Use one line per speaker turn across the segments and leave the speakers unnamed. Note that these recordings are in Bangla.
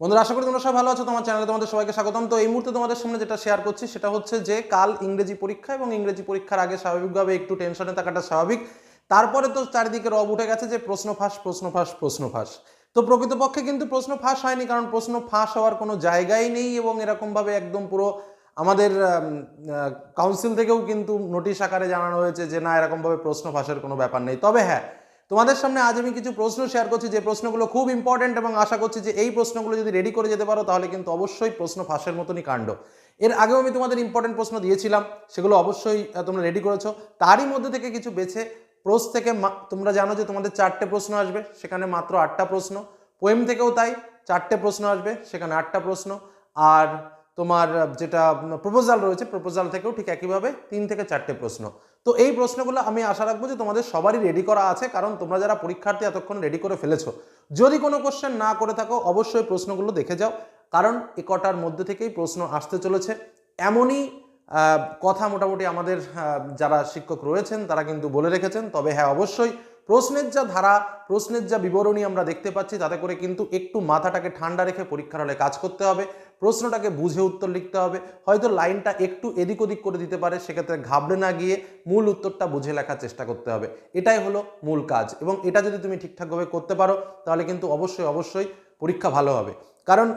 বন্ধুরা, আশা করি তোমরা সবাই ভালো আছো। তোমার চ্যানেলে তোমাদের সবাইকে স্বাগতম। তো এই মুহূর্তে তোমাদের সামনে যেটা শেয়ার করছি, সেটা হচ্ছে যে কাল ইংরেজি পরীক্ষা এবং ইংরেজি পরীক্ষার আগে স্বাভাবিকভাবে একটু টেনশনে থাকাটা স্বাভাবিক। তারপরে তো চারিদিকে রব উঠে গেছে যে প্রশ্ন ফাঁস প্রশ্ন ফাঁস প্রশ্ন ফাঁস। তো প্রকৃতপক্ষে কিন্তু প্রশ্ন ফাঁস হয়নি, কারণ প্রশ্ন ফাঁস হওয়ার কোনো জায়গাই নেই এবং এরকমভাবে একদম পুরো আমাদের কাউন্সিল থেকেও কিন্তু নোটিশ আকারে জানানো হয়েছে যে না, এরকমভাবে প্রশ্ন ফাঁসের কোনো ব্যাপার নেই। তবে হ্যাঁ তোমাদের সামনে আজ আমি কিছু প্রশ্ন শেয়ার করছি, যে প্রশ্নগুলো খুব ইম্পর্টেন্ট এবং আশা করছি যে এই প্রশ্নগুলো যদি রেডি করে যেতে পারো, তাহলে কিন্তু অবশ্যই প্রশ্ন ফাঁসের মতনই কাণ্ড। এর আগেও আমি তোমাদের ইম্পর্টেন্ট প্রশ্ন দিয়েছিলাম, সেগুলো অবশ্যই তোমরা রেডি করেছ। তারই মধ্যে থেকে কিছু বেছে, প্রোস থেকে তোমরা জানো যে তোমাদের চারটে প্রশ্ন আসবে, সেখানে মাত্র আটটা প্রশ্ন। পোয়েম থেকেও তাই, চারটে প্রশ্ন আসবে, সেখানে আটটা প্রশ্ন। আর তোমার যেটা প্রপোজাল রয়েছে প্রপোজাল থেকেও ঠিক একইভাবে তিন থেকে চারটে প্রশ্ন। তো এই প্রশ্নগুলো আমি আশা রাখব যে তোমাদের সবারই রেডি করা আছে, কারণ তোমরা যারা পরীক্ষার্থী এতক্ষণ রেডি করে ফেলেছো, যদি কোনো কোশ্চেন না করে থাকো, অবশ্যই প্রশ্নগুলো দেখে যাও, কারণ এ কটার মধ্যে থেকেই প্রশ্ন আসতে চলেছে। এমনই কথা মোটামুটি আমাদের যারা শিক্ষক রয়েছেন, তারা কিন্তু বলে রেখেছেন, তবে হ্যাঁ অবশ্যই প্রশ্নের যা ধারা, প্রশ্নের যা বিবরণী আমরা দেখতে পাচ্ছি, তাতে করে কিন্তু একটু মাথাটাকে ঠান্ডা রেখে পরীক্ষার হলে কাজ করতে হবে। প্রশ্নটাকে বুঝে উত্তর লিখতে হবে। হয়তো লাইনটা একটু এদিক ওদিক করে দিতে পারে, সেক্ষেত্রে ঘাবড়ে না গিয়ে মূল উত্তরটা বুঝে লেখার চেষ্টা করতে হবে। এটাই হলো মূল কাজ এবং এটা যদি তুমি ঠিকঠাকভাবে করতে পারো, তাহলে কিন্তু অবশ্যই অবশ্যই পরীক্ষা ভালো হবে। কারণ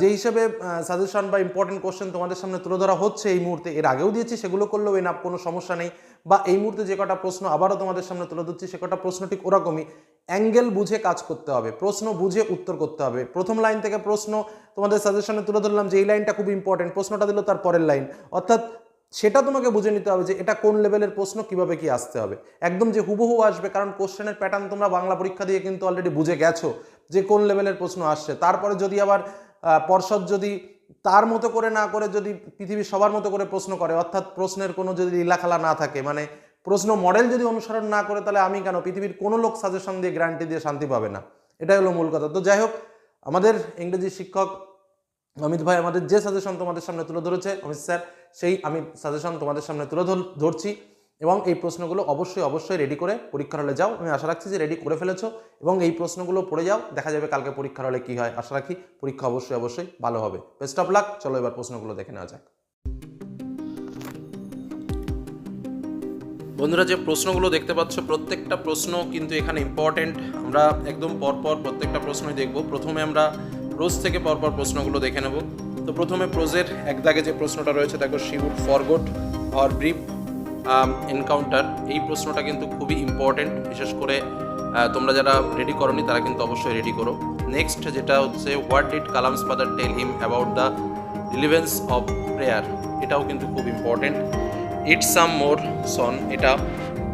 যে হিসেবে সাজেশন বা ইম্পর্টেন্ট কোশ্চেন তোমাদের সামনে তুলে ধরা হচ্ছে এই মুহূর্তে, এর আগেও দিয়েছি, সেগুলো করলেও এনাফ কোনো সমস্যা নেই। বা এই মুহূর্তে যে কটা প্রশ্ন আবারও তোমাদের সামনে তুলে ধরছি, সে কটা প্রশ্ন ঠিক ওরকমই। অ্যাঙ্গেল বুঝে কাজ করতে হবে, প্রশ্ন বুঝে উত্তর করতে হবে। প্রথম লাইন থেকে প্রশ্ন তোমাদের সাজেশনে তুলে ধরলাম যে, এই লাইনটা খুব ইম্পর্টেন্ট প্রশ্নটা দিল তার পরের লাইন। অর্থাৎ সেটা তোমাকে বুঝে নিতে হবে যে এটা কোন লেভেলের প্রশ্ন, কীভাবে কি আসতে হবে। একদম যে হুবহু আসবে, কারণ কোশ্চেনের প্যাটার্ন তোমরা বাংলা পরীক্ষা দিয়ে কিন্তু অলরেডি বুঝে গেছো যে কোন লেভেলের প্রশ্ন আসছে। তারপরে যদি আবার পর্ষদ যদি তার মতো করে না করে যদি পৃথিবীর সবার মতো করে প্রশ্ন করে, অর্থাৎ প্রশ্নের কোনো যদি লীলাখালা না থাকে মানে প্রশ্ন মডেল যদি অনুসরণ না করে, তাহলে আমি কেন পৃথিবীর কোনো লোক সাজেশন দিয়ে গ্যারান্টি দিয়ে শান্তি পাবে না? এটাই হলো মূল কথা। তো যাই হোক, আমাদের ইংরেজি শিক্ষক অমিত ভাই আমাদের যে সাজেশন তোমাদের সামনে তুলে ধরেছে, অমিত স্যার, সেই আমি সাজেশন তোমাদের সামনে তুলে ধর- ধরছি এবং এই প্রশ্নগুলো অবশ্যই অবশ্যই রেডি করে পরীক্ষার হলে যাও। আমি আশা রাখছি যে রেডি করে ফেলেছো এবং এই প্রশ্নগুলো পড়ে যাও, দেখা যাবে কালকে পরীক্ষার হলে কী হয়। আশা রাখি পরীক্ষা অবশ্যই অবশ্যই ভালো হবে। বেস্ট অফ লাক চলো এবার প্রশ্নগুলো দেখে নেওয়া যাক। বন্ধুরা, যে প্রশ্নগুলো দেখতে পাচ্ছ, প্রত্যেকটা প্রশ্ন কিন্তু এখানে ইম্পর্টেন্ট আমরা একদম পরপর প্রত্যেকটা প্রশ্নই দেখব। প্রথমে আমরা প্রোজ থেকে পরপর প্রশ্নগুলো দেখে নেব। তো প্রথমে প্রোজের এক দাগে যে প্রশ্নটা রয়েছে, দেখো she would forget or brief encounter এই প্রশ্নটা কিন্তু খুবই ইম্পর্টেন্ট বিশেষ করে তোমরা যারা রেডি করনি, তারা কিন্তু অবশ্যই রেডি করো। নেক্সট যেটা হচ্ছে what did Kalam's father tell him about the relevance of prayer এটাও কিন্তু খুব ইম্পর্টেন্ট ইট সাম মোর সন এটা।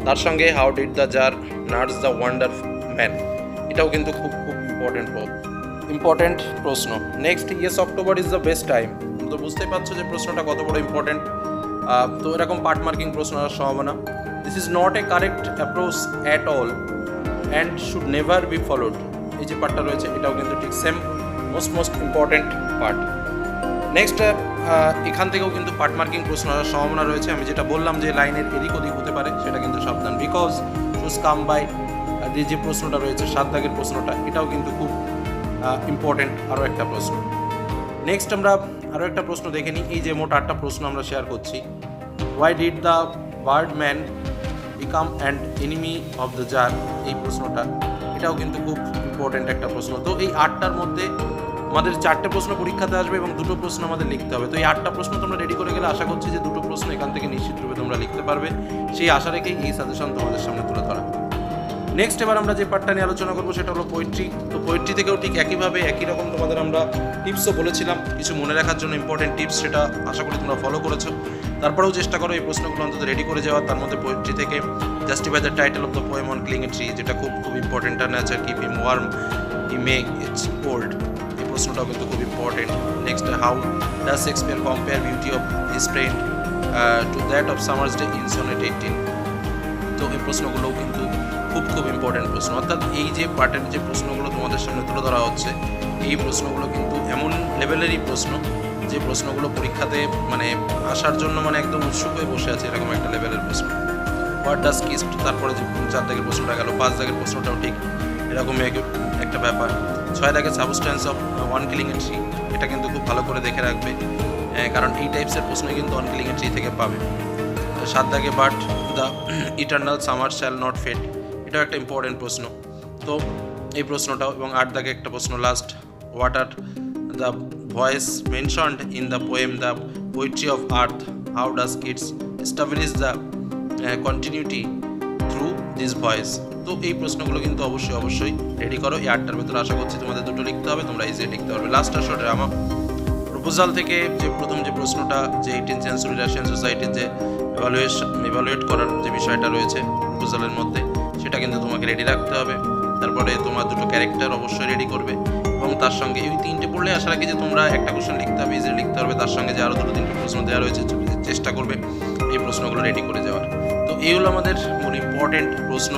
তার সঙ্গে how did the tsar nurse the wonder man এটাও কিন্তু খুব খুব ইম্পর্টেন্ট ইম্পর্টেন্ট প্রশ্ন। Next yes October is the best time তো বুঝতেই পারছ যে প্রশ্নটা কত বড় ইম্পর্টেন্ট তো এরকম পার্ট মার্কিং প্রশ্ন আসার সম্ভাবনা। This is not a correct approach at all and should never be followed এই যে পার্টটা রয়েছে, এটাও কিন্তু ঠিক same most most important part next এখান থেকেও কিন্তু পার্ট মার্কিং প্রশ্ন আসার সম্ভাবনা রয়েছে। আমি যেটা বললাম যে লাইনের এদিক ওদিক হতে পারে, সেটা কিন্তু সাবধান। বিকজ শুজ কাম বাই যে যে প্রশ্নটা রয়েছে, সাত দাগের প্রশ্নটা, এটাও কিন্তু খুব ইম্পর্টেন্ট আরও একটা প্রশ্ন। নেক্সট আমরা আরও একটা প্রশ্ন দেখে নিই। এই যে মোট আটটা প্রশ্ন আমরা শেয়ার করছি। Why did the bird man become and enemy of the tsar এই প্রশ্নটা। এটাও কিন্তু খুব ইম্পর্টেন্ট একটা প্রশ্ন। তো এই আটটার মধ্যে আমাদের চারটে প্রশ্ন পরীক্ষাতে আসবে এবং দুটো প্রশ্ন আমাদের লিখতে হবে। তো এই আটটা প্রশ্ন তোমরা রেডি করে গেলে আশা করছি যে দুটো প্রশ্ন এখান থেকে নিশ্চিত রূপে তোমরা লিখতে পারবে। সেই আশা রেখেই এই সাজেশন তোমাদের সামনে তুলে ধরা। নেক্সট এবার আমরা যে পার্টটা নিয়ে আলোচনা করব সেটা হলো পোয়েট্রি তো পোয়েট্রি থেকেও ঠিক একইভাবে, একই রকম তোমাদের আমরা টিপসও বলেছিলাম। কিছু মনে রাখার জন্য ইম্পর্টেন্ট টিপস সেটা আশা করি তোমরা ফলো করেছ। তারপরেও চেষ্টা করো এই প্রশ্নগুলো অন্তত রেডি করে যাওয়ার। তার মধ্যে পোয়েট্রি থেকে justify the title of the poem on killing tree যেটা খুব খুব ইম্পর্টেন্ট আর ন্যাচার কিপ হিম ওয়ার্ম ই মে ইটস ওল্ড এই প্রশ্নটাও কিন্তু খুব important next how does Shakespeare compare beauty of his friend to that of summer's day in sonnet eighteen তো এই প্রশ্নগুলোও কিন্তু খুব খুব ইম্পর্টেন্ট প্রশ্ন। অর্থাৎ এই যে পার্টের যে প্রশ্নগুলো তোমাদের সামনে তুলে ধরা হচ্ছে এই প্রশ্নগুলো কিন্তু এমন লেভেলেরই প্রশ্ন যে প্রশ্নগুলো পরীক্ষাতে মানে আসার জন্য মানে একদম উৎসুক হয়ে বসে আছে এরকম একটা লেভেলের প্রশ্ন। হোয়াট ডাস কিস্ট তারপরে যে চার দাগের প্রশ্নটা গেল পাঁচ দাগের প্রশ্নটাও ঠিক এরকম এক- একটা ব্যাপার। ছয় দাগের substance of one killing a tree এটা কিন্তু খুব ভালো করে দেখে রাখবে। আহ, কারণ এই টাইপসের প্রশ্ন কিন্তু ওয়ান কিলিং এ ট্রি থেকে পাবে। সাত দাগে but the eternal summer shall not fade এটাও একটা ইম্পর্টেন্ট প্রশ্ন। তো এই প্রশ্নটাও এবং আট দাগে একটা প্রশ্ন last what are the voice mentioned in the poem the poetry of earth how does its establish the continuity through this voice তো এই প্রশ্নগুলো কিন্তু অবশ্যই অবশ্যই রেডি করো। এই আটটার ভেতরে আশা করছি তোমাদের দুটো লিখতে হবে, তোমরা ইজিলি লিখতে পারবে। লাস্ট আসলে ড্রামা প্রপোজাল থেকে যে প্রথম যে প্রশ্নটা, যে এইটিন সেঞ্চুরি রাশিয়ান সোসাইটির যে এভালুয়েশন এভালুয়েট করার যে বিষয়টা রয়েছে প্রপোজালের মধ্যে, সেটা কিন্তু তোমাকে রেডি রাখতে হবে। তারপরে তোমার দুটো ক্যারেক্টার অবশ্যই রেডি করবে এবং তার সঙ্গে এই তিনটে পড়লে আশা রাখি যে তোমরা একটা কোশ্চেন লিখতে হবে ইজিলি লিখতে হবে তার সঙ্গে যে আরও দুটো তিনটে প্রশ্ন দেওয়া রয়েছে চেষ্টা করবে এই প্রশ্নগুলো রেডি করে যাওয়ার। তো এই হলো আমাদের মূল ইম্পর্টেন্ট প্রশ্ন।